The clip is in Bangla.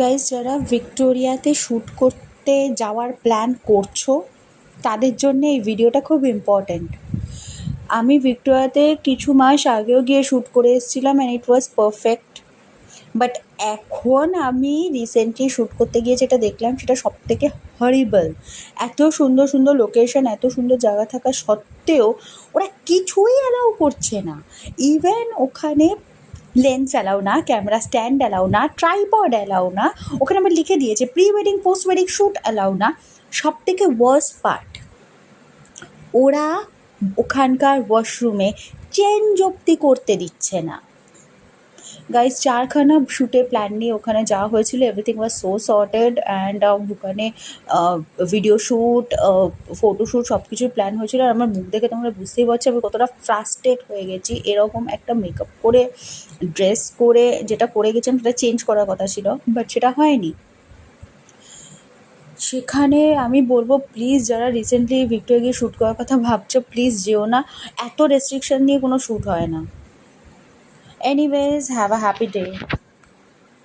গাইজ যারা ভিক্টোরিয়াতে শ্যুট করতে যাওয়ার প্ল্যান করছ, তাদের জন্য এই ভিডিওটা খুব ইম্পর্ট্যান্ট আমি ভিক্টোরিয়াতে কিছু মাস আগেও গিয়ে শ্যুট করে এসেছিলাম and it was perfect but এখন আমি রিসেন্টলি শ্যুট করতে গিয়ে যেটা দেখলাম, সেটা সব থেকে হরিবল এত সুন্দর সুন্দর লোকেশন এত সুন্দর জায়গা থাকা সত্ত্বেও ওরা কিছুই অ্যালাউ করছে না. ইভেন ওখানে লেন্স অ্যালাউ না ক্যামেরা স্ট্যান্ড অ্যালাউ না ট্রাইপড অ্যালাউ না। ওখানে আমার লিখে দিয়েছে pre wedding post wedding shoot allow না। সব থেকে ওয়ার্স্ট পার্ট ওরা ওখানকার ওয়াশরুমে চেঞ্জ অব্দি করতে দিচ্ছে না। গাইজ চারখানা শ্যুটে প্ল্যান নিয়ে ওখানে যাওয়া হয়েছিল everything was so sorted and ওখানে ভিডিও শ্যুট ফটোশ্যুট সব কিছুর প্ল্যান হয়েছিল আর আমার মুখ দেখে তোমরা বুঝতেই পারছ আমি কতটা ফ্রাস্ট্রেট হয়ে গেছি এরকম একটা মেকআপ করে ড্রেস করে যেটা পরে গেছিলাম সেটা চেঞ্জ করার কথা ছিল বাট সেটা হয়নি সেখানে আমি বলব প্লিজ যারা রিসেন্টলি ভিক্টোরিয়া গিয়ে শ্যুট করার কথা ভাবছ প্লিজ যেও না। এত রেস্ট্রিকশন নিয়ে কোনো শ্যুট হয় না। Anyways, have a happy day.